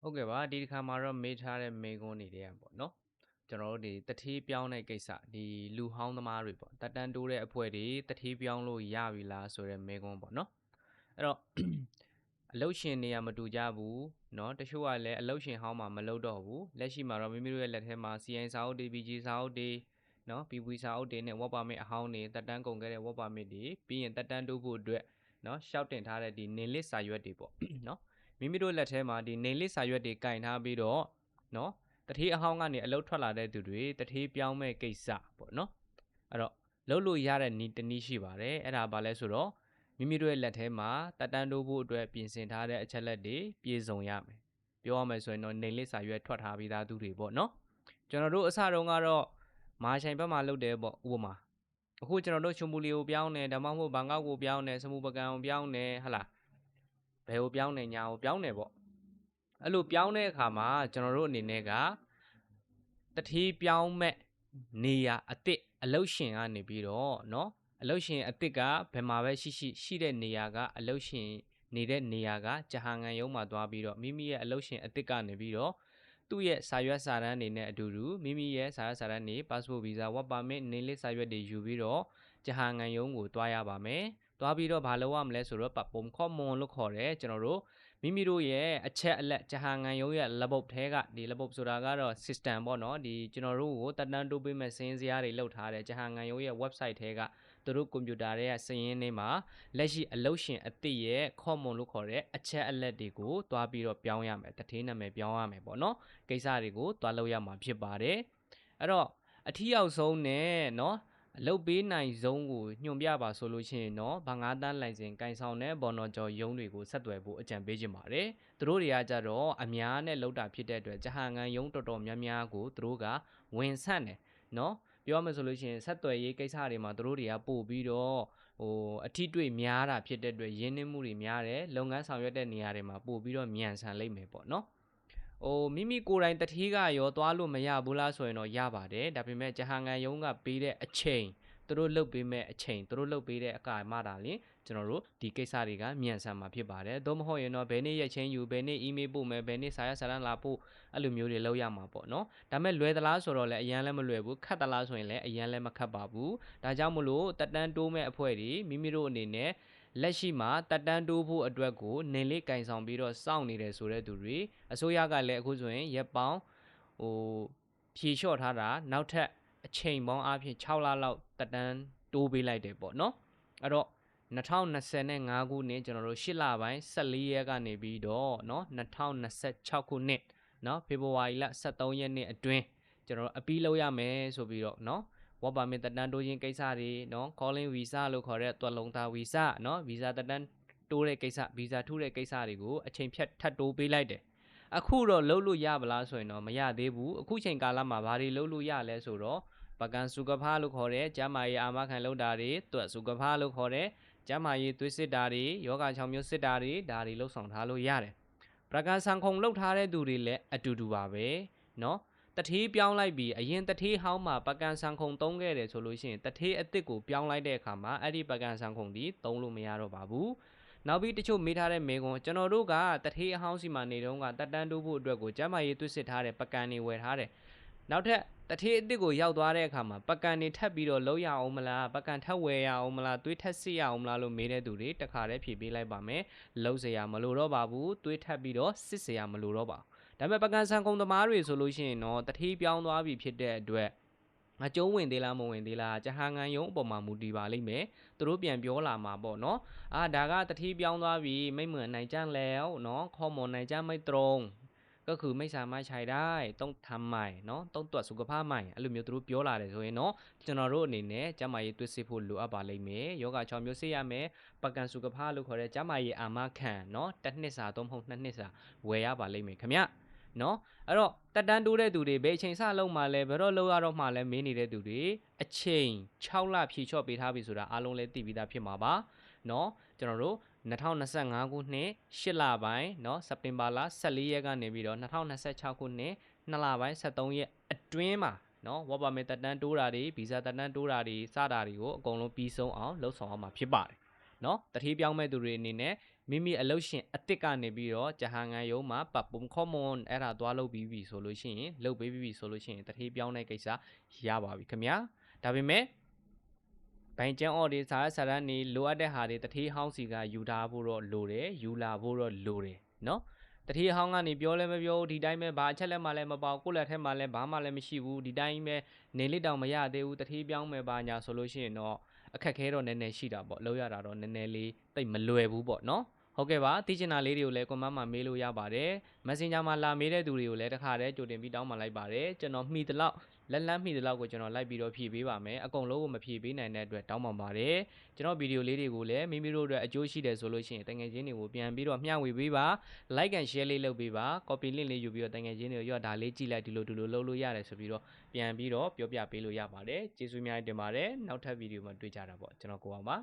ဟုတ်ကဲ့ပါဒီတစ်ခါမှာတော့မေးထားတဲ့မေးခွန်းတွေတည်းရပေါ့နော်ကျွန်တော်တို့ဒီတတိပြောင်းတဲ့ကိစ္စဒီလူဟောင်းသမားတွေပေါ့တက်တန်းတိုးတဲ့အဖွဲ့တွေတတိပြောင်းလို့ရပြီလားဆိုတဲ့မေးခွန်းပေါ့နော်အဲ့တော့ အလုတ်ရှင်နေရမတူကြဘူးเนาะတချို့ကလည်းအလုတ်ရှင်ဟောင်းမှာမလုတ်တော့ဘူးလက်ရှိမှာတော့မိမိတို့ရဲ့လက်ထဲမှာ CI စာအုပ်တွေ BG စာအုပ်တွေเนาะ PV စာအုပ်တွေနဲ့ work permit အဟောင်းတွေတက်တန်းကုန်ခဲ့တဲ့ work permit တွေပြီးရင်တက်တန်းတိုးဖို့အတွက်เนาะရှောက်တင်ထားတဲ့ဒီနေလစ်စာရွက်တွေပေါ့เนาะ မိမိတို့လက်ထဲမှာဒီနေလစ်စာရွက်တွေကင်ထားပြီးတော့နော်တတိအဟောင်းကနေအလုတ်ထွက်လာတဲ့သူတွေတတိပြောင်းမဲ့ကိစ္စပေါ့နော်အဲ့တော့လှုပ်လို့ရတဲ့နီးတနည်းရှိပါတယ်အဲ့ဒါဘာလဲဆိုတော့မိမိတို့ရဲ့လက်ထဲမှာတက်တန်းတိုးဖို့အတွက်ပြင်ဆင်ထားတဲ့အချက်လက်တွေပြည့်စုံရမယ်ပြောရမယ်ဆိုရင်တော့နေလစ်စာရွက်ထွက်ထားပြီးသားသူတွေပေါ့နော်ကျွန်တော်တို့အစတုန်းကတော့မာရှိုင်ဘက်မှာလှုပ်တယ်ပေါ့ဥပမာအခုကျွန်တော်တို့ချုံမူလီကိုပြောင်းတယ်ဒါမှမဟုတ်ဘန်ကောက်ကိုပြောင်းတယ်စမူပကံကိုပြောင်းတယ်ဟလား ဘယ်ကိုပြောင်းတယ်ညာကိုပြောင်းတယ်ပေါ့အဲ့လိုပြောင်းတဲ့အခါမှာကျွန်တော်တို့အနေနဲ့ကတတိပြောင်းမဲ့နေရအစ်စ်အလုတ်ရှင်ကနေပြီးတော့เนาะ အလုတ်ရှင်အစ်စ်ကဘယ်မှာပဲရှိရှိရှိတဲ့နေရာကအလုတ်ရှင်နေတဲ့နေရာကဂျဟာငံရုံးမှာသွားပြီးတော့မိမိရဲ့အလုတ်ရှင်အစ်စ်ကနေပြီးတော့သူ့ရဲ့စာရွက်စာတမ်းတွေနဲ့အတူတူမိမိရဲ့စာရွက်စာတမ်းတွေ passport visa work permit နေလစ်စာရွက်တွေယူပြီးတော့ဂျဟာငံရုံးကိုတွားရပါမယ်။ တွားပြီးတော့ဘာလုပ်ရမလဲဆိုတော့ပုံခေါ်မွန်လို့ခေါ်တယ်ကျွန်တော်တို့မိမိတို့ရဲ့အချက်အလက်ဂျဟာငံရုံးရဲ့ level ထဲကဒီ level ဆိုတာကတော့ system ပေါ့နော်ဒီကျွန်တော်တို့ကိုတက်တန်းတိုးပေးမဲ့စင်းစရာတွေလောက်ထားတယ်ဂျဟာငံရုံးရဲ့ website ထဲက သူတို့ကွန်ပျူတာတွေကစရင်းနေမှာလက်ရှိအလုပ်ရှင်အသစ်ရဲ့ common လို့ခေါ်တဲ့အချက်အလက်တွေကိုတွားပြီးတော့ပြောင်းရမယ်တထေးနာမည်ပြောင်းရမယ်ပေါ့နော်ကိစ္စတွေကိုတွားလုပ်ရမှာဖြစ်ပါတယ်အဲ့တော့အထီးရောက်ဆုံးနဲ့เนาะ အလုပ်ပေးနိုင်ဆုံးကိုညွှန်ပြပါဆိုလို့ရှိရင်တော့ဗငါးတန်းလိုင်စင်ကန်ဆောင်တဲ့ဘော်နော်ကျော်ရုံးတွေကိုဆက်သွယ်ဖို့အကြံပေးချင်ပါတယ်။သူတို့တွေကကြတော့အများနဲ့လောက်တာဖြစ်တဲ့အတွက်ဂျဟန်ကန်ရုံးတော်တော်များများကိုသူတို့ကဝင်ဆန့်တယ်နော်။ပြောရမယ်ဆိုလို့ရှိရင်ဆက်သွယ်ရေးကိစ္စတွေမှာသူတို့တွေကပို့ပြီးတော့ဟိုအထီးတွေ့များတာဖြစ်တဲ့အတွက်ရင်းနှီးမှုတွေများတယ်လုပ်ငန်းဆောင်ရွက်တဲ့နေရာတွေမှာပို့ပြီးတော့မြန်ဆန်လိမ့်မယ်ပေါ့နော်။ ဟိုမိမိကိုယ်တိုင်တတိကရောသွားလို့မရဘူးလားဆိုရင်တော့ရပါတယ်ဒါပေမဲ့ဂျဟာငံယုံကပေးတဲ့အချိန်သူတို့လုပ်ပေးမဲ့အချိန်သူတို့လုပ်ပေးတဲ့အကာအမတာလင်ကျွန်တော်တို့ဒီကိစ္စတွေကမြန်ဆန်မှာဖြစ်ပါတယ်သို့မဟုတ်ရင်တော့ဘယ်နေ့ရက်ချင်းယူဘယ်နေ့ email ပို့မယ်ဘယ်နေ့စာရစာတမ်းလာပို့အဲ့လိုမျိုးတွေလုပ်ရမှာပေါ့နော်ဒါပေမဲ့လွယ်သလားဆိုတော့လည်းအရန်လည်းမလွယ်ဘူးခက်သလားဆိုရင်လည်းအရန်လည်းမခက်ပါဘူးဒါကြောင့်မလို့တက်တန်းတိုးမဲ့အဖွဲ့တွေမိမိတို့အနေနဲ့ လက်ရှိမှာတက်တန်းတိုးဖို့အတွက်ကိုနေလေးကင်ဆောင်ပြီးတော့စောင့်နေတယ်ဆိုတဲ့သူတွေအစိုးရကလည်းအခုဆိုရင်ရက်ပေါင်းဟိုဖြေလျှော့ထားတာနောက်ထပ်အချိန်ပေါင်းအပြင်6လလောက်တက်တန်းတိုးပေးလိုက်တယ်ပေါ့နော်အဲ့တော့2025ခုနှစ်ကျွန်တော်တို့8လပိုင်း14ရက်ကနေပြီးတော့เนาะ2026ခုနှစ်เนาะဖေဖော်ဝါရီလ23ရက်နေ့အတွင်းကျွန်တော်တို့အပီးလုပ်ရမယ်ဆိုပြီးတော့เนาะ work permit တက်တန်းတိုးခြင်းကိစ္စတွေเนาะ calling visa လို့ခေါ်တဲ့တွက်လုံးသား visa เนาะ visa တက်တန်းတိုးတဲ့ကိစ္စ visa ထူးတဲ့ကိစ္စတွေကိုအချိန်ဖြတ်ထပ်တိုးပေးလိုက်တယ်အခုတော့လှုပ်လို့ရပါလားဆိုရင်တော့မရသေးဘူးအခုချိန်ကာလမှာဘာတွေလှုပ်လို့ရလဲဆိုတော့ပကံစုကဖားလို့ခေါ်တဲ့ကျမ်းမာရေးအာမခံလုပ်တာတွေတွက်စုကဖားလို့ခေါ်တဲ့ကျမ်းမာရေးသွေးစစ်တာတွေယောဂ6မျိုးစစ်တာတွေဒါတွေလှုပ်ဆောင်ထားလို့ရတယ်ပကံဆန်ခုံလှုပ်ထားတဲ့သူတွေလည်းအတူတူပါပဲเนาะ တထေးပြောင်းလိုက်ပြီးအရင်တထေးဟောင်းမှာပကံဆန်ခုံသုံးခဲ့တယ်ဆိုလို့ရှိရင်တထေးအစ်စ်ကိုပြောင်းလိုက်တဲ့အခါမှာအဲ့ဒီပကံဆန်ခုံဒီသုံးလို့မရတော့ပါဘူးနောက်ပြီးတချို့မေးထားတဲ့မေကွန်ကျွန်တော်တို့ကတထေးအဟောင်းစီမှာနေတော့ကတက်တန်းတိုးဖို့အတွက်ကိုကျမ်းမာရေးသွေးစစ်ထားတဲ့ပကံတွေဝယ်ထားတယ်နောက်ထပ်တထေးအစ်စ်ကိုရောက်သွားတဲ့အခါမှာပကံတွေထပ်ပြီးတော့လုံးရအောင်မလားပကံထပ်ဝယ်ရအောင်မလားသွေးထပ်စစ်ရအောင်မလားလို့မေးတဲ့သူတွေတခါတည်းဖြေပေးလိုက်ပါမယ်လုံးစရာမလိုတော့ပါဘူးသွေးထပ်ပြီးတော့စစ်စရာမလိုတော့ပါဘူး ဒါပေမဲ့ပကံဆန်ကုံသမားတွေဆိုလို့ရှိရင်တော့တထေးပြောင်းသွားပြီဖြစ်တဲ့အတွက်ငါကျုံးဝင်သေးလားမဝင်သေးလားဂျဟာငံယုံအပေါ်မှာမူတည်ပါလိမ့်မယ်သူတို့ပြန်ပြောလာမှာပေါ့နော်အာဒါကတတိပြောင်းသွားပြီမိမ့်မွန်နိုင်ကြแล้วเนาะข้อมูลနိုင်ကြไม่ตรงก็คือไม่สามารถใช้ได้ต้องทำใหม่เนาะต้องตรวจสุขภาพใหม่အဲ့လိုမျိုးသူတို့ပြောလာတယ်ဆိုရင်เนาะကျွန်တော်တို့အနေနဲ့ကျန်းမာရေးသွေးစစ်ဖို့လိုအပ်ပါလိမ့်မယ်ယောဂ6မျိုးစစ်ရမယ်ပကံစုခภาพလို့ခေါ်တဲ့ကျန်းမာရေးအာမခံเนาะတစ်နှစ်စာသုံးမဟုတ်နှစ်နှစ်စာဝယ်ရပါလိမ့်မယ်ခင်ဗျ နော်အဲ့တော့တက်တန်းတိုးတဲ့သူတွေဘယ်အချိန်စလုံးမှလဲဘယ်တော့လောက်ရတော့မှလဲမင်းနေတဲ့သူတွေအချိန်6လဖြည့်ချော့ပေးထားပြီဆိုတာအားလုံးလည်းသိပြီးသားဖြစ်မှာပါနော်ကျွန်တော်တို့2025ခုနှစ်8လပိုင်းเนาะစက်တင်ဘာလ14ရက်ကနေပြီးတော့2026ခုနှစ်2လပိုင်း73ရက်အတွင်းမှာเนาะဝါပါမေတက်တန်းတိုးတာတွေဗီဇာတက်တန်းတိုးတာတွေစတာတွေကိုအကုန်လုံးပြီးဆုံးအောင်လှုပ်ဆောင်အောင်မှာဖြစ်ပါတယ်เนาะတတိပြောင်းမဲ့သူတွေအနေနဲ့ မိမိအလုပ်ရှင်အစ်စ်ကနေပြီးတော့ဂျဟာငန်ယုံမှာပတ်ပုံ common အဲ့ဒါသွားလုပ်ပြီးပြီဆိုလို့ရှိရင်လုပ်ပေးပြီးပြီဆိုလို့ရှိရင်တတိပြောင်းတဲ့ကိစ္စရပါပြီခင်ဗျာဒါပေမဲ့ဘိုင်ကျန်းအော်ဒီစာစာရန်နေလိုအပ်တဲ့ဟာတွေတတိဟောင်းစီကယူထားဖို့တော့လိုတယ်ယူလာဖို့တော့လိုတယ်နော်တတိဟောင်းကနေပြောလဲမပြောဘူးဒီတိုင်းပဲဘာအချက်လက်မှလည်းမပေါကိုယ့်လက်ထက်မှလည်းဘာမှလည်းမရှိဘူးဒီတိုင်းပဲနေလစ်တောင်မရသေးဘူးတတိပြောင်းမယ်ပါညာဆိုလို့ရှိရင်တော့အခက်ခဲတော့နည်းနည်းရှိတာပေါ့လောက်ရတာတော့နည်းနည်းလေးတိတ်မလွယ်ဘူးပေါ့နော် ဟုတ်ကဲ့ပါသိချင်တာလေးတွေကိုလည်း comment မှာမေးလို့ရပါတယ် messenger မှာလာမေးတဲ့သူတွေကိုလည်းတစ်ခါတည်းကြိုတင်ပြီးတောင်းပန်လိုက်ပါတယ်ကျွန်တော်မှီတလောက်လက်လန်းမှီတလောက်ကိုကျွန်တော်လိုက်ပြီးတော့ဖြည့်ပေးပါမယ်အကုန်လုံးကိုမဖြည့်ပေးနိုင်တဲ့အတွက်တောင်းပန်ပါတယ်ကျွန်တော်ဗီဒီယိုလေးတွေကိုလည်းမိမိတို့အတွက်အကျိုးရှိတယ်ဆိုလို့ရှိရင်တငယ်ချင်းတွေကိုပြန်ပြီးတော့မျှဝေပေးပါ like and share လေးလုပ်ပေးပါ copy link လေးယူပြီးတော့တငယ်ချင်းတွေကိုရော့ဒါလေးကြည့်လိုက်ဒီလိုဒီလိုလုပ်လို့ရတယ်ဆိုပြီးတော့ပြန်ပြီးတော့ပြောပြပေးလို့ရပါတယ်ကျေးဇူးအများကြီးတင်ပါတယ်နောက်ထပ်ဗီဒီယိုမှာတွေ့ကြတာပေါ့ကျွန်တော်ကိုအောင်ပါ